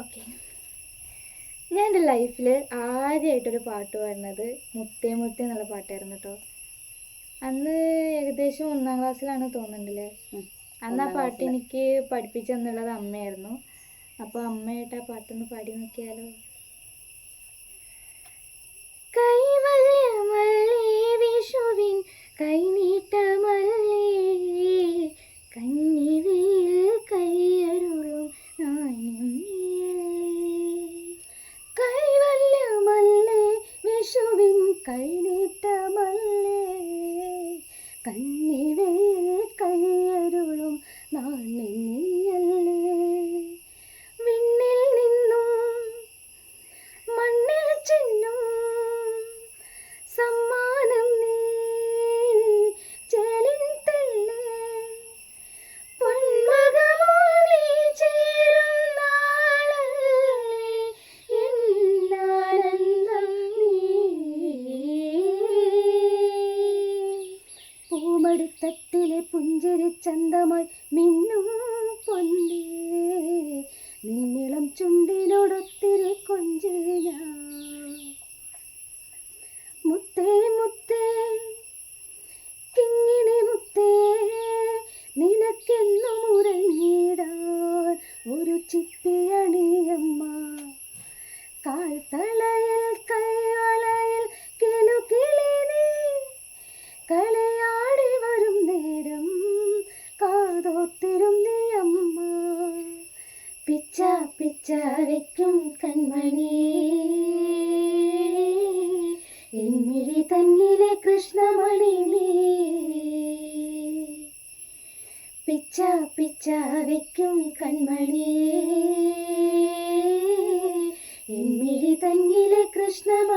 Okay ഞാൻ എന്റെ ലൈഫിൽ ആദ്യമായിട്ടൊരു പാട്ട് പാടുന്നത് മുത്തേ മുത്തേ എന്നുള്ള പാട്ടായിരുന്നു കേട്ടോ അന്ന് ഏകദേശം ഒന്നാം ക്ലാസ്സിലാണ് തോന്നുന്നുണ്ടല്ലേ. അന്ന് ആ പാട്ട് എനിക്ക് പഠിപ്പിച്ചു തന്നുള്ളത് അമ്മയായിരുന്നു. അപ്പോൾ അമ്മയായിട്ട് ആ പാട്ടൊന്ന് പാടി നോക്കിയാലോ. കൈവല്യമല്ലേ വിഷുവിൻ കൈനീട്ടമല്ലേ വിഷുവിൻ കൈനീട്ടമല്ലേ കണ്ണിവേ കൈയരുളും. നാണ്യം പൂമടിത്തട്ടിലെ പുഞ്ചിരി ചന്തമായി മിന്നും പിച്ച കൺമണി. എന്നിലെ തന്നിലെ കൃഷ്ണമണി പിച്ച പിച്ച കൺമണി. എന്നിലെ തന്നിലെ കൃഷ്ണമണി